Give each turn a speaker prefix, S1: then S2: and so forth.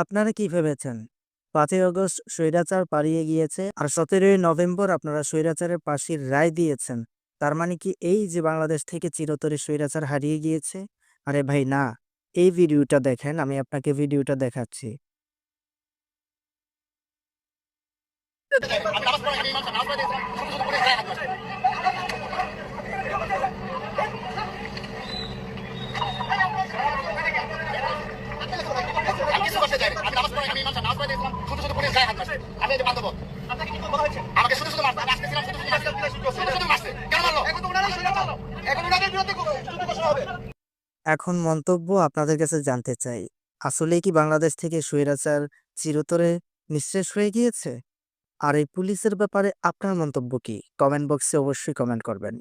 S1: আপনারা কি ভেবেছেন? পাঁচই আগস্ট স্বৈরাচার পালিয়ে গিয়েছে আর সতেরোই নভেম্বর আপনারা স্বৈরাচারের ফাঁসির রায় দিয়েছেন, তার মানে কি এই যে বাংলাদেশ থেকে চিরতরে স্বৈরাচার হারিয়ে গিয়েছে? আরে ভাই, না, এই ভিডিওটা দেখেন, আমি আপনাকে ভিডিওটা দেখাচ্ছি। এখন মন্তব্য আপনাদের কাছে জানতে চাই। আসলে কি বাংলাদেশ থেকে স্বৈরাচার চিরতরে নিঃশেষ হয়ে গিয়েছে? আর এই পুলিশের ব্যাপারে আপনার মন্তব্য কি? কমেন্ট বক্সে অবশ্যই কমেন্ট করবেন।